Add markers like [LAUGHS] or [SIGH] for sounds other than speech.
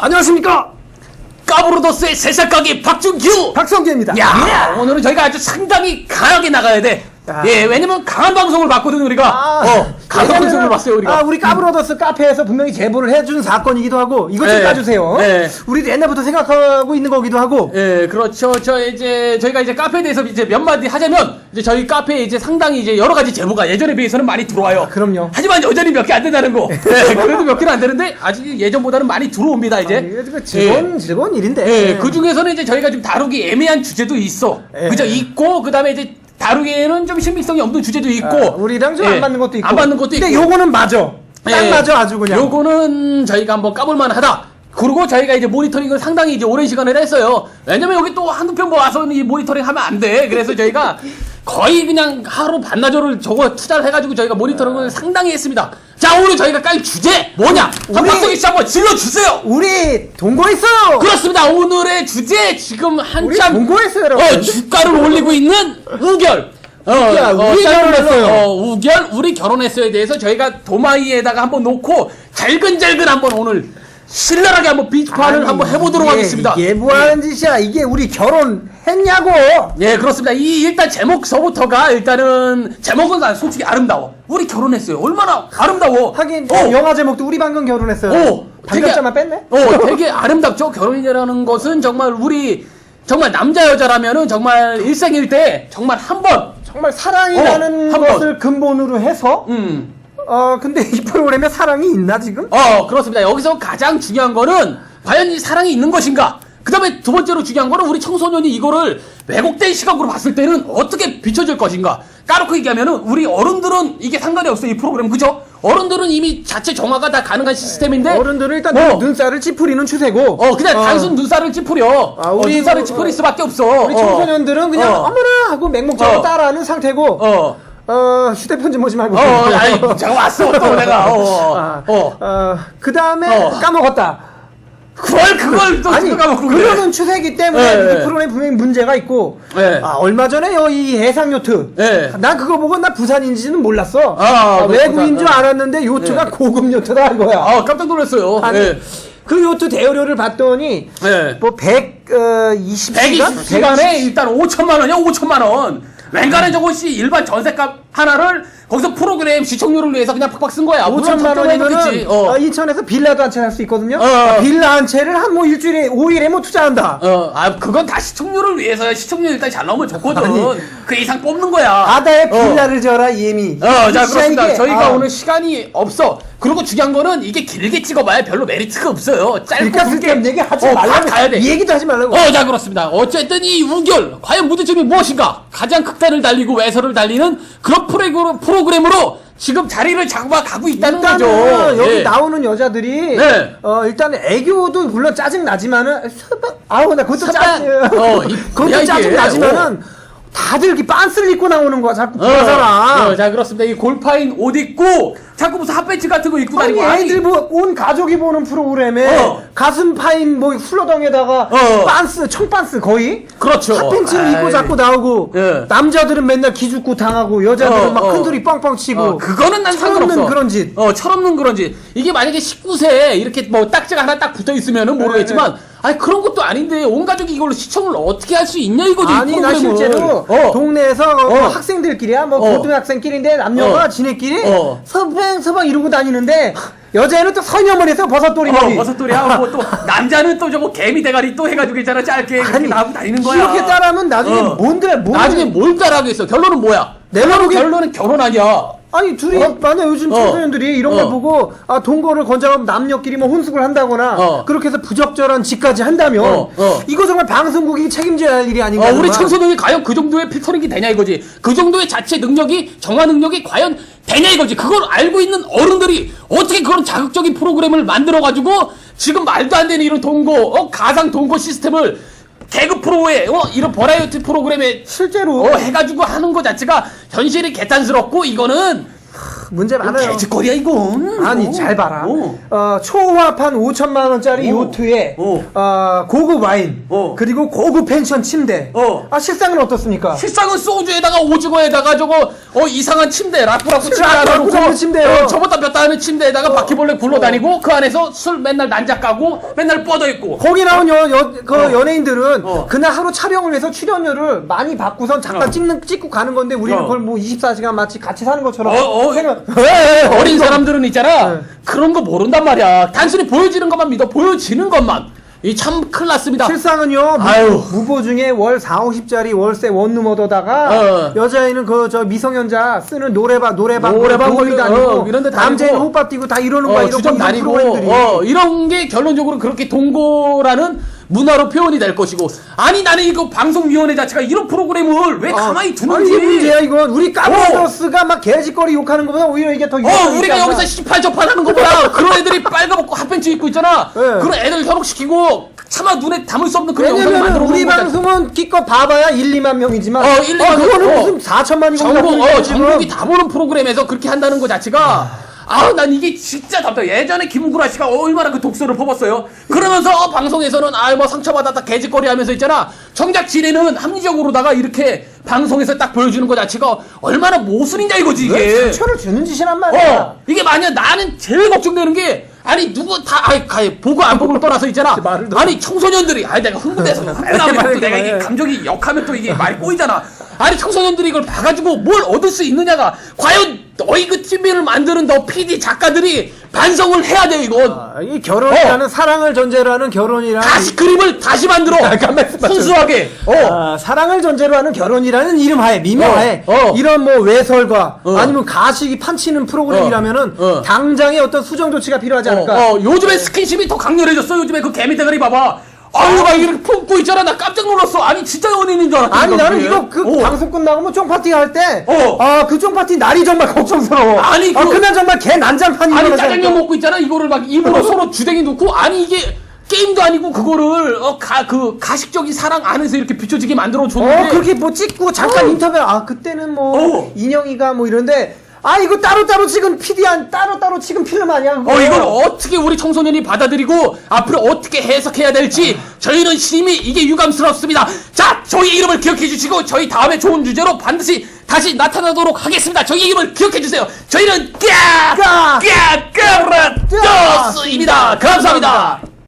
안녕하십니까? 까브로더스의 새싹가게 박준규! 박성기입니다. 야 오늘은 저희가 아주 상당히 강하게 나가야 돼 야. 예, 왜냐면 강한 방송을 봤거든 우리가 어 강한 왜냐면은, 방송을 봤어요 우리가 아, 우리 까브로더스 카페에서 분명히 제보를 해준 사건이기도 하고 이것 좀 네. 까주세요. 네. 우리도 옛날부터 생각하고 있는 거기도 하고. 예, 그렇죠. 저 이제 저희가 이제 카페에 대해서 이제 몇 마디 하자면 이제 저희 카페에 이제 상당히 이제 여러 가지 제보가 예전에 비해서는 많이 들어와요. 그럼요. 하지만 여전히 몇 개 안 된다는 거. 예, 그래도 몇 개는 안 되는데 아직 예전보다는 많이 들어옵니다 이제. 이게 그 즐거운 즐거운 일인데. 예, 그 중에서는 이제 저희가 좀 다루기 애매한 주제도 있어. 예. 그죠? 있고 그 다음에 이제 다루기에는 좀 신빙성이 없는 주제도 있고. 아, 우리랑 좀 안 예, 맞는 것도 있고. 안 맞는 것도 있고. 근데 요거는 맞아. 딱 예. 맞아 아주 그냥. 요거는 저희가 한번 까볼만 하다. 그리고 저희가 이제 모니터링을 상당히 이제 오랜 시간을 했어요. 왜냐면 여기 또 한두 편 모아서 이 모니터링 하면 안 돼. 그래서 저희가 거의 그냥 하루 반나절을 저거 투자를 해가지고 저희가 모니터링을 상당히 했습니다. 자, 오늘 저희가 깔 주제 뭐냐? 우리- 한박성기 씨 한번 질러주세요! 우리 동거했어. 그렇습니다. 오늘의 주제 지금 우리 한참 동거했어요, 여러분. 어, 주가를 올리고 있는 우결. 어, 야, 우리 짧은 말로, 결혼했어요. 어, 우결, 우리 결혼했어에 대해서 저희가 도마이에다가 한번 놓고 잘근잘근 한번 오늘 신랄하게 한번 비판을 아니, 한번 해보도록 이게- 하겠습니다. 이게 뭐 하는 짓이야? 이게 우리 결혼했냐고. 예, 그렇습니다. 이 일단 제목서부터가 일단은 제목은 난 솔직히 아름다워. 우리 결혼했어요. 얼마나 아름다워. 하긴 어. 영화 제목도 우리 방금 결혼했어요. 오, 반격자만 뺐네. 어, 되게 아름답죠. 결혼이라는 것은 정말 우리 정말 남자 여자라면은 정말 일생일 대 정말 한 번, 정말 사랑이라는 어, 한 번. 것을 근본으로 해서 음, 어 근데 [LAUGHS] 이 프로그램에 사랑이 있나 지금? 어 그렇습니다. 여기서 가장 중요한 거는 과연 이 사랑이 있는 것인가. 그 다음에 두 번째로 중요한 거는 우리 청소년이 이거를 왜곡된 시각으로 봤을 때는 어떻게 비춰질 것인가. 까놓고 얘기하면은 우리 어른들은 이게 상관이 없어요. 이 프로그램 그죠? 어른들은 이미 자체 정화가 다 가능한 시스템인데 어른들은 일단 어. 눈살을 찌푸리는 추세고 어 그냥 단순 눈살을 찌푸려. 아, 우리 우리 눈살을 뭐, 찌푸릴 어, 수밖에 없어. 우리 어. 청소년들은 그냥 어. 어. 머나 하고 맹목적으로 어. 따라하는 상태고 어. 어, 휴대폰 좀 보지 말고 어, 아이, 제가 왔어, 또 내가. 어, 아, 어. 어, 그 다음에 어. 까먹었다 그걸, 그걸 또 아니 까먹고 그래. 그러는 추세이기 때문에 예, 이 예. 프로그램 분명히 문제가 있고 예. 아 얼마 전에요 이 해상 요트 예. 난 그거 보고 나 부산인지는 몰랐어 아, 그 외국인 줄 어. 알았는데 요트가 예. 고급 요트다 이거야 아, 깜짝 놀랐어요. 아니, 예. 그 요트 대여료를 봤더니 예. 뭐 120시간? 120시간에 일단 5천만 원이야, 5천만 원. 웬간한 저것이 일반 전세값 하나를 거기서 프로그램 시청률을 위해서 그냥 팍팍 쓴 거야. 물론 5천만 적정해도 원이면은 그치. 어. 어, 인천에서 빌라도 한 채 살 수 있거든요. 어. 아, 빌라 한 채를 한 뭐 일주일에 5일에 뭐 투자한다. 어, 아, 그건 다 시청률을 위해서야. 시청률 일단 잘 나오면 좋거든. 아니. 그 이상 뽑는 거야. 바다에 어. 빌라를 지어라 이엠이. 어, 자, 그렇습니다. 저희가 아, 오늘 시간이 없어. 그리고 중요한 거는 이게 길게 찍어봐야 별로 메리트가 없어요. 짧고 그러니까 굵게. 쓸데없는 얘기 하지 어, 팍 말라고. 가야 돼. 이 얘기도 하지 말라고. 어, 자, 그렇습니다. 어쨌든 이 우결, 과연 무드점이 무엇인가? 가장 극단을 달리고 외설을 달리는 그런 프로그램, 프로 그램으로 지금 자리를 잡아가고 있다는 일단은 거죠. 여기 예. 나오는 여자들이 네. 어 일단 애교도 물론 짜증 나지만은 아우 나 그것도. 짜증 어, 이- 그것도. 짜증 나지만은 다들 이렇게 빤스를 입고 나오는 거야 자꾸 어, 그러잖아 어, 자, 그렇습니다. 이 골파인 옷 입고, 자꾸 무슨 핫팬츠 같은 거 입고 아니 다니고. 애들 뭐, 온 가족이 보는 프로그램에 어. 가슴 파인 뭐 훌러덩에다가 어. 빤스 청빤스 거의 그렇죠. 핫팬츠를 입고 아이. 자꾸 나오고 예. 남자들은 맨날 기죽고 당하고 여자들은 어, 막 어. 큰소리 뻥뻥 치고 어, 그거는 난 철없는 상관없어. 그런 짓 어, 철없는 그런 짓. 이게 만약에 19세에 이렇게 뭐 딱지가 하나 딱 붙어 있으면은 네, 모르겠지만, 아니 그런 것도 아닌데 온 가족이 이걸로 시청을 어떻게 할 수 있냐 이거지. 이 아니 나 프로그램을. 실제로 어. 동네에서 어, 어. 학생들끼리야 뭐 어. 고등학생끼리인데 남녀가 어. 지네끼리 어. 서방 서방 이러고 다니는데 여자애는 또 서녀머리에서 버섯돌이 머리 어, 버섯돌이 하고 또 남자는 또 저거 개미 대가리 또 해가지고 있잖아 짧게 아니, 나하고 다니는 거야. 이렇게 따라하면 나중에 어. 뭔데 뭔 나중에 뭘 따라하겠어? 결론은 뭐야? 내 말로는- 결론은 결혼 아니야. 아니 둘이 어? 만약 요즘 어. 청소년들이 이런 걸 어. 보고 아 동거를 권장하면 남녀끼리 뭐 혼숙을 한다거나 어. 그렇게 해서 부적절한 짓까지 한다면 어, 어. 이거 정말 방송국이 책임져야 할 일이 아닌가 어, 우리 정말. 청소년이 과연 그 정도의 필터링이 되냐 이거지. 그 정도의 자체 능력이 정화 능력이 과연 되냐 이거지. 그걸 알고 있는 어른들이 어떻게 그런 자극적인 프로그램을 만들어 가지고 지금 말도 안 되는 이런 동거, 어, 가상 동거 시스템을 개그 프로에 어, 이런 버라이어티 프로그램에 실제로. 어, 해가지고 하는 것 자체가 현실이 개탄스럽고 이거는 문제 많아요. 개짓거리야 이건. 아니 어. 잘 봐라. 어. 어, 초호합한 5천만 원짜리 어. 요트에 어. 어, 고급 와인 어. 그리고 고급 펜션 침대. 어. 아 식상은 어떻습니까? 실상은 소주에다가 오징어에다가 저거 어 이상한 침대 라프라프 침대 하나 라프라프 놓고 침대요. 어, 저보다 몇달 하는 침대에다가 바퀴벌레 굴러다니고 그 안에서 술 맨날 난자 까고 맨날 뻗어 있고 거기 나온 여, 여, 그 어. 연예인들은 어. 그날 하루 촬영을 위해서 출연료를 많이 받고선 잠깐 어. 찍는 찍고 가는 건데 우리는 어. 그걸 뭐 24시간 마치 같이 사는 것처럼 어, 어. 생각. 어린 사람들은 있잖아. 네. 그런 거 모른단 말이야. 단순히 보여지는 것만 믿어. 보여지는 것만. 이 참 큰일 났습니다. 실상은요 무, 아유. 무보 중에 월 4, 50짜리 월세 원룸 얻어다가 어. 여자애는 그 저 미성년자 쓰는 노래방 노래방 노래방 놀이 어, 다니고 이런 데 다니고. 남자애는 호밥 뛰고 다 이러는 거야. 어, 이런 주점 이런 다니고. 프로그램들이. 어, 이런 게 결론적으로 그렇게 동거라는 문화로 표현이 될 것이고 아니 나는 이거 방송위원회 자체가 이런 프로그램을 왜 가만히 아니, 두는지 이게 문제야 이건 우리 까브라더스가 막 개짓거리 욕하는 것보다 오히려 이게 더 어, 우리가? 여기서 18접한 하는 것보다 [LAUGHS] 그런 애들이 빨가벗고 핫팬츠 입고 있잖아. 네. 그런 애들 현혹시키고 차마 눈에 담을 수 없는 그런 영상을 왜냐면 만들어 우리 놓은 거잖아. 방송은 기껏 봐봐야 1, 2만 명이지만 어, 1, 2만 명. 그거는 어. 무슨 4천만이고 전국, 어, 전국이 다 보는 프로그램에서 그렇게 한다는 거 자체가 아, 난 이게 진짜 답답해. 예전에 김구라 씨가 얼마나 그 독서를 퍼붓어요. 그러면서 어, 방송에서는 아, 뭐 상처받았다 개짓거리 하면서 있잖아. 정작 지네는 합리적으로다가 이렇게 방송에서 딱 보여주는 거 자체가 얼마나 모순이냐 이거지 이게. 왜 상처를 주는 짓이란 말이야 어, 이게 만약 나는 제일 걱정되는 게 아니 누구 다 아이, 아이 보고 안 보고를 떠나서 있잖아. [LAUGHS] 말을 아니 청소년들이 아니 내가 흥분돼서 흥분하면 또 말해, 내가 이게 말해. 감정이 역하면 또 이게 말이 꼬이잖아. 아니 청소년들이 이걸 봐가지고 뭘 얻을 수 있느냐가 과연 너희 그 TV를 만드는 너 PD 작가들이 반성을 해야 돼 이건. 아, 이 결혼이라는 어. 사랑을 전제로 하는 결혼이라는 다시 그림을 다시 만들어. 있어봐. 순수하게. 어. 아, 사랑을 전제로 하는 결혼이라는 이름하에 미명하에 어, 어. 이런 뭐 외설과 어. 아니면 가식이 판치는 프로그램이라면은 어, 어. 당장의 어떤 수정 조치가 필요하지 어, 않을까? 어, 요즘에 스킨십이 더 강렬해졌어. 요즘에 그 개미 대가리 봐봐. 아유, 막 이렇게 품고 있잖아. 나 깜짝 놀랐어. 아니, 진짜 연예인인 줄 알았다. 아니 나는. 이거 그 어. 방송 끝나고 뭐 쫑파티 할 때, 어. 아 그 쫑파티 날이 정말 걱정스러워. 아니, 아, 그- 그날 정말 개 난장판이 아니, 짜장면? 먹고 있잖아. 이거를 막 입으로 서로 주댕이 놓고. 아니, 이게 게임도 아니고 그거를, 어, 가, 그, 가식적인 사랑 안에서 이렇게 비춰지게 만들어 줬는데. 어 그렇게 뭐 찍고 잠깐 어. 인터뷰 아 그때는 뭐 어. 인형이가 뭐 이런데 아 이거 따로 따로 지금 PD 한 따로 따로 지금 필름 아니야? 그거? 어, 이걸 어떻게 우리 청소년이 받아들이고 앞으로 어떻게 해석해야 될지 저희는 심히 이게 유감스럽습니다. 자, 저희 이름을 기억해 주시고 저희 다음에 좋은 주제로 반드시 다시 나타나도록 하겠습니다. 저희 이름을 기억해 주세요. 저희는 까! 까까까라토스입니다. 감사합니다.